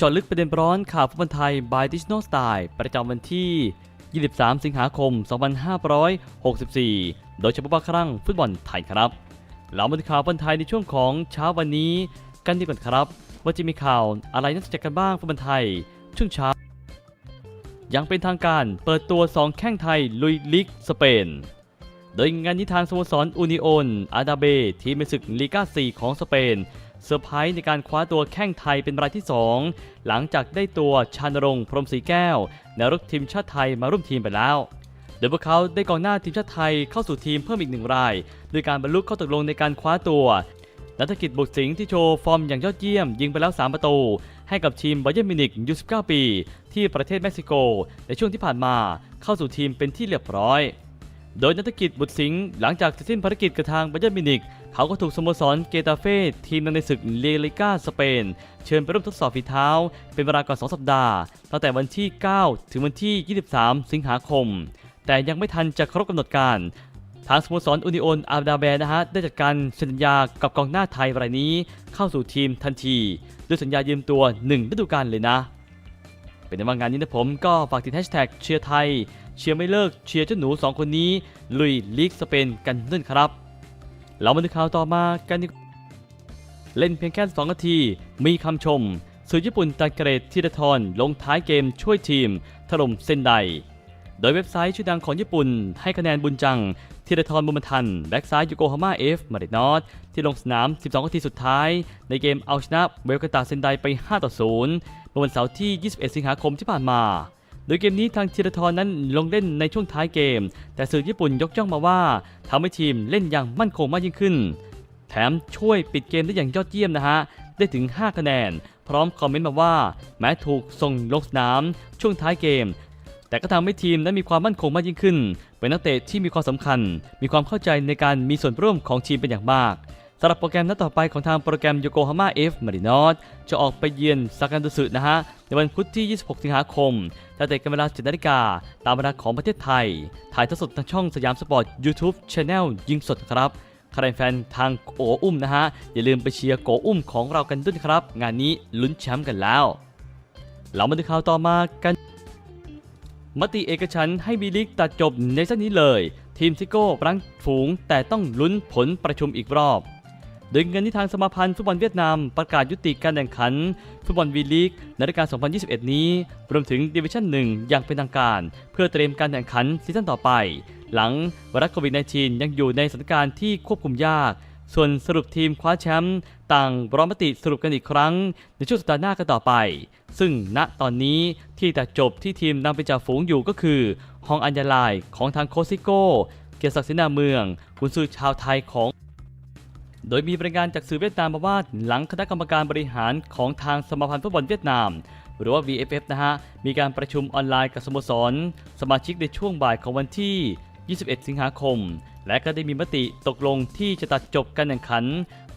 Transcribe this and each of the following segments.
จาะลึกประเด็นร้อนข่าวฟุตบอลไทย by Digital Style ประจำวันที่ 23 สิงหาคม 2564 โดยเฉพาะครั้งฟุตบอลไทยครับ เรามาดูข่าวฟุตบอลไทยในช่วงของเช้าวันนี้ กันดีกว่าครับ ว่าจะมีข่าวอะไรน่าสนใจกันบ้างฟุตบอลไทย ช่วงเช้ายังเป็นทางการเปิดตัว 2 แข้งไทยลุยลีกสเปน โดยงานนี้ทางสโมสรอูนิโอนอาดาเบทีมในศึกลีกา4ของสเปนเซอร์ไพรส์ในการคว้าตัวแข้งไทยเป็นรายที่ 2 หลังจากได้ตัวชานรงค์พรหมศรีแก้วแนวรุกทีมชาติไทยมาร่วมทีมไปแล้ว โดยพวกเขาได้กองหน้าทีมชาติไทยเข้าสู่ทีมเพิ่มอีกหนึ่งรายโดยการบรรลุข้อตกลงในการคว้าตัวนัฐกิจบุตรสิงห์ที่โชว์ฟอร์มอย่างยอดเยี่ยม ยิงไปแล้ว 3 ประตู ให้กับทีมบ a เย r n มินิกยู19ปี ที่ประเทศเม็กซิโก ในช่วงที่ผ่านมาเข้าสู่ทีมเป็นที่เรียบร้อย โดยนัฐกิจบุตรสิงห์หลังจากเสร็จสิ้นภารกิจกับทางบ a เย r n มินิกเขาก็ถูกสโมสรเกตาเฟ่ทีมในศึกเลลิก้าสเปน เชิญไปร่วมทดสอบฝีเท้า เป็นเวลากว่า 2 สัปดาห์ตั้งแต่วันที่ 9 ถึงวันที่ 23 สิงหาคม แต่ยังไม่ทันจะครบกำหนดการ ทางสโมสรอูนิโอนอาดาแบนะฮะได้จัดการสัญญากับกองหน้าไทยรายนี้เข้าสู่ทีมทันที ด้วยสัญญายืมตัว 1 ฤดูกาลเลยนะ เป็นในว่างานนี้นะผมก็ฝากติดแฮชแท็กเชียร์ไทย เชียร์ไม่เลิกเชียร์เจ้าหนู 2 คนนี้ ลุยลีกสเปนกันด้วยครับ เรามาดูข่าวต่อมากันดีกว่าเล่นเพียงแค่2นาที มีคำชมสื่อญี่ปุ่นตัดเกรดทีดทรลงท้ายเกมช่วยทีม ถล่มเซนได โดยเว็บไซต์ชื่อดังของญี่ปุ่น ให้คะแนนบุญจังทีดทรบุญมทันแบ็กซ้ายยูโกฮาม่าเอฟมารินอสที่ลงสนาม 12 นาทีสุดท้าย ในเกมเอาชนะเวลกาตาเซนไดไป 5 ต่อ 0เมื่อวันเสาร์ที่ 21 สิงหาคมที่ผ่านมา โดยเกมนี้ทางธีรทรนั้นลงเล่นในช่วงท้ายเกม แต่สื่อญี่ปุ่นยกย่องมาว่าทำให้ทีมเล่นอย่างมั่นคงมากยิ่งขึ้น แถมช่วยปิดเกมได้อย่างยอดเยี่ยมนะฮะ ได้ถึง 5 คะแนน พร้อมคอมเมนต์มาว่า แม้ถูกส่งลงสนามช่วงท้ายเกม แต่ก็ทำให้ทีมนั้นมีความมั่นคงมากยิ่งขึ้น เป็นนักเตะที่มีความสำคัญ มีความเข้าใจในการมีส่วนร่วมของทีมเป็นอย่างมาก สำหรับโปรแกรมนัดต่อไปของทางโปรแกรมโยโกฮาม่าเอฟมารินอสจะออกไปเยือนซากันดุสึนะฮะ ในวันพุธที่ 26 สิงหาคมตั้งแต่กันเวลา7นาฬิกาตามเวลาของประเทศไทย ถ่ายทอดสดทางช่องสยามสปอร์ต YouTube Channel ยิงสดครับใครแฟนทางโกอุ้มนะฮะ อย่าลืมไปเชียร์โกอุ้มของเรากันด้วยครับ งานนี้ลุ้นแชมป์กันแล้ว เรามาดูข่าวต่อมากันมติเอกฉันให้บีลิกตัดจบในเส้นนี้เลย ทีมซิโก้รังฝูงแต่ต้องลุ้นผลประชุมอีกรอบ โดยเงินที่ทางสมาพันธ์ฟุตบอลเวียดนามประกาศยุติการแข่งขัน ฟุตบอลวีลีกในฤดูกาล 2021 นี้ รวมถึงดิวิชั่น 1 อย่างเป็นทางการ เพื่อเตรียมการแข่งขันซีซั่นต่อไป หลังไวรัสโควิด -19 ยังอยู่ในสถานการณ์ที่ควบคุมยาก ส่วนสรุปทีมคว้าแชมป์ต่างร้อมติสรุปกันอีกครั้ง ในช่วงสัปดาห์หน้ากันต่อไป ซึ่งณตอนนี้ที่แต่จบที่ทีมนำไปจากฝูงอยู่ก็คือฮองอัญญาลายของทางโคซิโก้เกียรติศักดิ์เสนาเมืองคุณซื้อชาวไทยของ โดยมีรายงานจากสื่อเวียดนามมาว่าหลังคณะกรรมการบริหารของทางสมาพันธ์ฟุตบอลเวียดนาม หรือว่า VFF นะฮะ มีการประชุมออนไลน์กับสโมสร สมาชิกในช่วงบ่ายของวันที่ 21 สิงหาคม และก็ได้มีมติตกลงที่จะตัดจบการแข่งขัน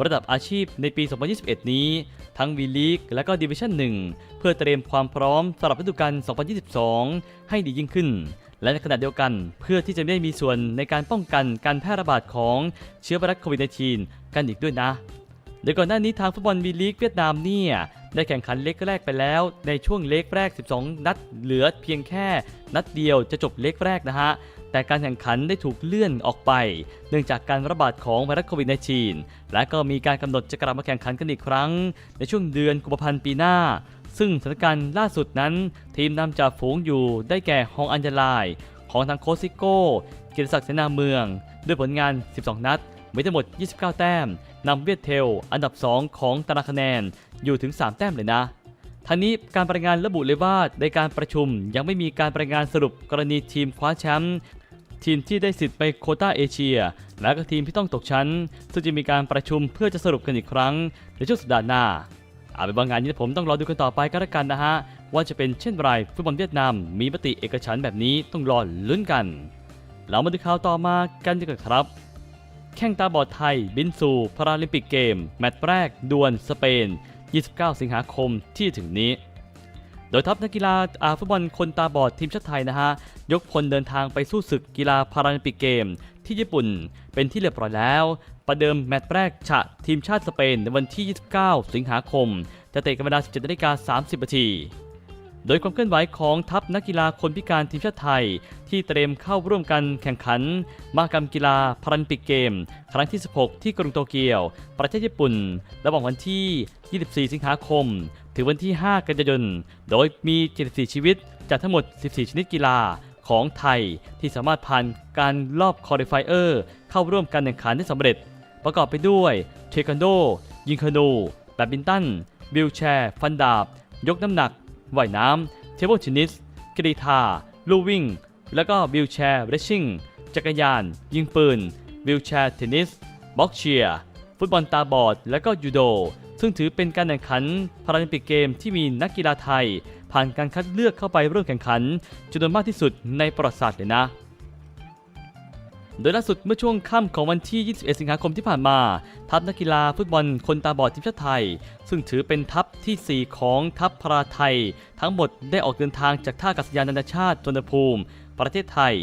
ระดับอาชีพในปี 2021 นี้ ทั้ง V League และก็ Division 1เพื่อเตรียมความพร้อมสำหรับฤดูกาล 2022 ให้ดียิ่งขึ้น และในขณะเดียวกันเพื่อที่จะไม่ได้มีส่วนในการป้องกันการแพร่ระบาดของเชื้อไวรัสโควิด -19 กันอีกด้วยนะโดยก่อนหน้านี้ทางฟุตบอลวีลีกเวียดนามเนี่ยได้แข่งขันเล็กแรกไปแล้ว ในช่วงเล็กแรก 12 นัดเหลือเพียงแค่นัดเดียวจะจบเล็กแรกนะฮะ แต่การแข่งขันได้ถูกเลื่อนออกไป เนื่องจากการระบาดของไวรัสโควิด -19 และก็มีการกำหนดจะกลับมาแข่งขันกันอีกครั้ง ในช่วงเดือนกุมภาพันธ์ปีหน้า ซึ่งสถานการณ์ล่าสุดนั้น ทีมนำจากฝูงอยู่ได้แก่ฮองอัญญาลาย ของทางโคซิโก้เกียรติศักดิ์เสนาเมือง ด้วยผลงาน 12 นัดมีทั้งหมด 29 แต้มนำเวียดเทล อันดับ 2 ของตารางคะแนนอยู่ถึง 3 แต้มเลยนะทั้งนี้การปรายงานระบุเลยว่าในการประชุมยังไม่มีการปรายงานสรุปกรณีทีมคว้าแชมป์ทีมที่ได้สิทธิ์ไปโคต้าเอเชีย และก็ทีมที่ต้องตกชั้น ซึ่งจะมีการประชุมเพื่อจะสรุปกันอีกครั้งในช่วงสัปดาห์หน้า อาเป็นบางงานนี้ผมต้องรอดูกันต่อไปก็แล้วกันนะฮะ ว่าจะเป็นเช่นไรฟุตบอลเวียดนามมีมติเอกฉันแบบนี้ต้องรอลุ้นกัน เรามาดูข่าวต่อมากันดีกว่าครับ แข้งตาบอดไทย บินสู่พาราลิมปิกเกม แมตช์แรกดวลสเปน 29 สิงหาคมที่ถึงนี้ โดยทัพนักกีฬาอาฟุตบอลคนตาบอดทีมชาติไทยนะฮะยกพลเดินทางไปสู้ศึกกีฬาพาราลิมปิกเกม ที่ญี่ปุ่นเป็นที่เรียบร้อยแล้ว ประเดิมแมตช์แรกฉะทีมชาติสเปนในวันที่ 29 สิงหาคม จะเตะกันเวลา 17นาฬิกา30นาทีโดยความเคลื่อนไหวของทัพนักกีฬาคนพิการทีมชาติไทย ที่เตรียมเข้าร่วมกันแข่งขันมหกรรมกีฬาพารัลิมปิกเกม ครั้งที่ 16 ที่กรุงโตเกียว ประเทศญี่ปุ่น ระหว่างวันที่ 24 สิงหาคม ถึงวันที่ 5 กันยายน โดยมี 74 ชีวิตจากทั้งหมด 14 ชนิดกีฬาของไทยที่สามารถผ่านการรอบคอ l ิฟายเออร์เข้าร่วมการแข่งขันได้สำเร็จ ประกอบไปด้วยเทควันโด ยิงคานูแบดมินตันวิลแชร์ ฟันดาบ ยกน้ำหนักว่ายน้ำเทเบิลเทนนิสกรีฑาลู่วิ่ง แล้วก็วิลแชร์เรชชิ่งจักรยาน ยิงปืนวิลแชร์เทนนิสบ็อกเชียร์ฟุตบอลตาบอด และก็ยูโด ซึ่งถือเป็นการแข่งขันพาราลิมปิกเกมที่มีนักกีฬาไทย ผ่านการคัดเลือกเข้าไปร่วมแข่งขันจำนวนมากที่สุดในประวัติศาสตร์เลยนะ โดยล่าสุดเมื่อช่วงค่ำของวันที่ 21 สิงหาคมที่ผ่านมา ทัพนักกีฬาฟุตบอลคนตาบอดทีมชาติไทย ซึ่งถือเป็นทัพทีสี่4 ของทัพพราไทย ทั้งหมดได้ออกเดินทางจากท่าอากาศยานนานาชาติจนภูมิ ประเทศไทย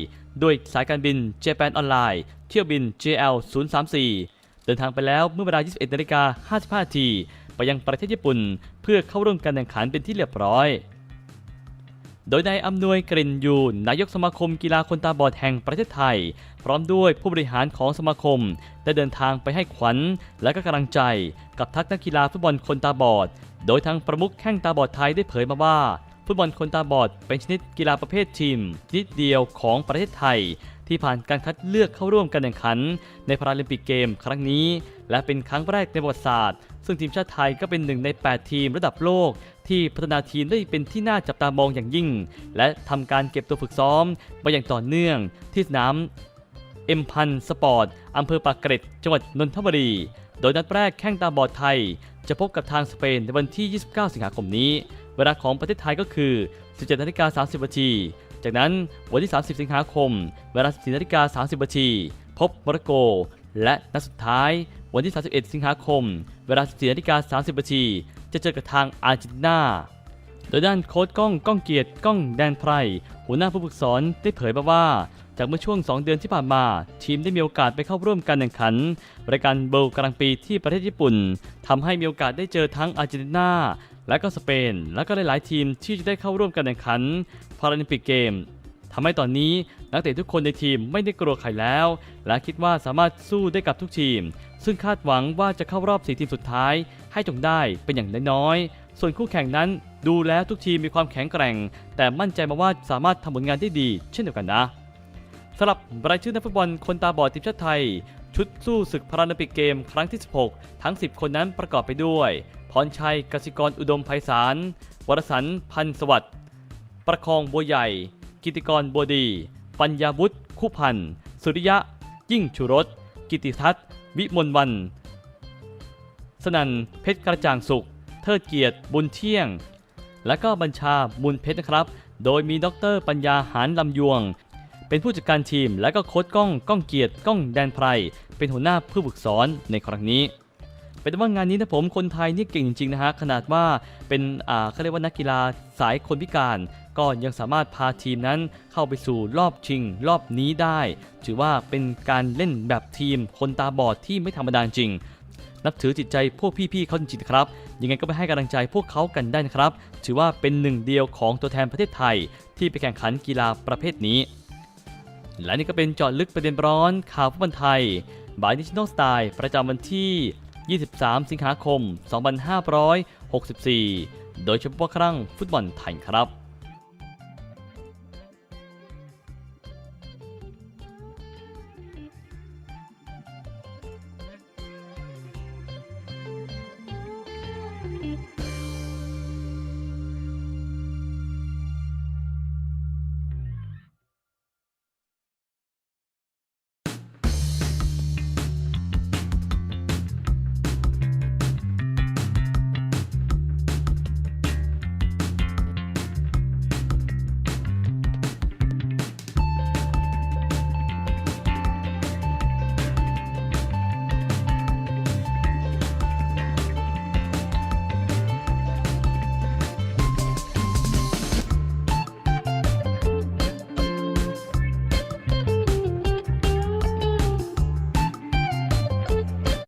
โดยสายการบิน Japan Online เที่ยวบิน JL 034 เดินทางไปแล้วเมื่อเวลา 21นาฬิกา55นาทีไปยังประเทศญี่ปุ่น เพื่อเข้าร่วมการแข่งขันเป็นที่เรียบร้อย โดยนายอำนวยกลิ่นยูนนายกสมาคมกีฬาคนตาบอดแห่งประเทศไทย พร้อมด้วยผู้บริหารของสมาคม ได้เดินทางไปให้ขวัญและก็กำลังใจ กับทักนักกีฬาฟุตบอลคนตาบอด โดยทางประมุขแข้งตาบอดไทยได้เผยมาว่าฟุตบอลคนตาบอดเป็นชนิดกีฬาประเภททีมชนิดเดียวของประเทศไทย ที่ผ่านการคัดเลือกเข้าร่วมการแข่งขัน ในพาราลิมปิกเกมครั้งนี้ และเป็นครั้งแรกในประวัติศาสตร์ ซึ่งทีมชาติไทยก็เป็นหนึ่งใน 8 ทีมระดับโลก ที่พัฒนาทีมได้เป็นที่น่าจับตามองอย่างยิ่ง และทำการเก็บตัวฝึกซ้อมมาอย่างต่อเนื่องที่สนามเอ็มพันสปอร์ตอำเภอปากเกร็ดจังหวัดนนทบุรี โดยนัดแรกแข้งตาบอดไทย จะพบกับทางสเปนในวันที่ 29 สิงหาคมนี้ เวลาของประเทศไทยก็คือ 17นาฬิกา30นาที จากนั้นวันที่ 30 สิงหาคม เวลา 14นาฬิกา30นาทีพบโมร็อกโก และนัดสุดท้าย วันที่ 31 สิงหาคม เวลา 14นาฬิกา30นาทีจะเจอกับทางอาร์เจนตินาโดยด้านโค้ชก้องก้องเกียรติก้องแดนไพรหัวหน้าผู้ฝึกสอนได้เผยมาว่า จากเมื่อช่วง 2 เดือนที่ผ่านมา ทีมได้มีโอกาสไปเข้าร่วมการแข่งขันรายการเบลกลางปีที่ประเทศญี่ปุ่นทำให้มีโอกาสได้เจอทั้งอาร์เจนตินา และก็สเปน และก็หลายๆทีมที่จะได้เข้าร่วมการแข่งขันพาราลิมปิกเกมทำให้ตอนนี้นักเตะทุกคนในทีมไม่ได้กลัวใครแล้ว และคิดว่าสามารถสู้ได้กับทุกทีม ซึ่งคาดหวังว่าจะเข้ารอบ4ทีมสุดท้าย ให้จงได้เป็นอย่างน้อยๆส่วนคู่แข่งนั้นดูแล้วทุกทีมมีความแข็งแกร่ง แต่มั่นใจมาว่าสามารถทำผลงานได้ดี เช่นเดียวกันนะสำหรับรายชื่อนักฟุตบอลคนตาบอดทีมชาติไทย ชุดสู้ศึกพาราลิมปิกเกม ครั้งที่ 16 ทั้ง 10 คนนั้นประกอบไปด้วย พรชัยกสิกรอุดมไพศาล วรสันพันธ์สวัสดิ์ ประคองบัวใหญ่ กิติกรบัวดี ปัญญาวุฒิคู่พันธ์ สุริยะ ยิ่งชุรส กิติทัศน์วิมลวัน สนันเพชรกระจ่างสุข เทิดเกียรติบุญเที่ยง และก็บัญชาบุญเพชรนะครับ โดยมีดรปัญญาหารลำยวง เป็นผู้จัดการทีมและก็โค้ชก้องก้องเกียรติก้องแดนไพร เป็นหัวหน้าผู้ฝึกสอนในครั้งนี้ เป็นว่างานนี้นะผมคนไทยนี่เก่งจริงๆนะฮะขนาดว่าเป็นอ่าเขาเรียกว่านักกีฬาสายคนพิการ ก็ยังสามารถพาทีมนั้นเข้าไปสู่รอบชิง รอบนี้ได้ ถือว่าเป็นการเล่นแบบทีม คนตาบอดที่ไม่ธรรมดาจริงนับถือจิตใจพวกพี่ๆเขาจริงๆครับ ยังไงก็ไปให้กำลังใจพวกเขากันได้นะครับ ถือว่าเป็นหนึ่งเดียวของตัวแทนประเทศไทย ที่ไปแข่งขันกีฬาประเภทนี้ และนี่ก็เป็นเจาะลึกประเด็นร้อนข่าวฟุตบอลไทยบายนิชโนสไตล์ประจำวันที่ 23 สิงหาคม 2564 โดยเฉพาะครั้งฟุตบอลไทยครับ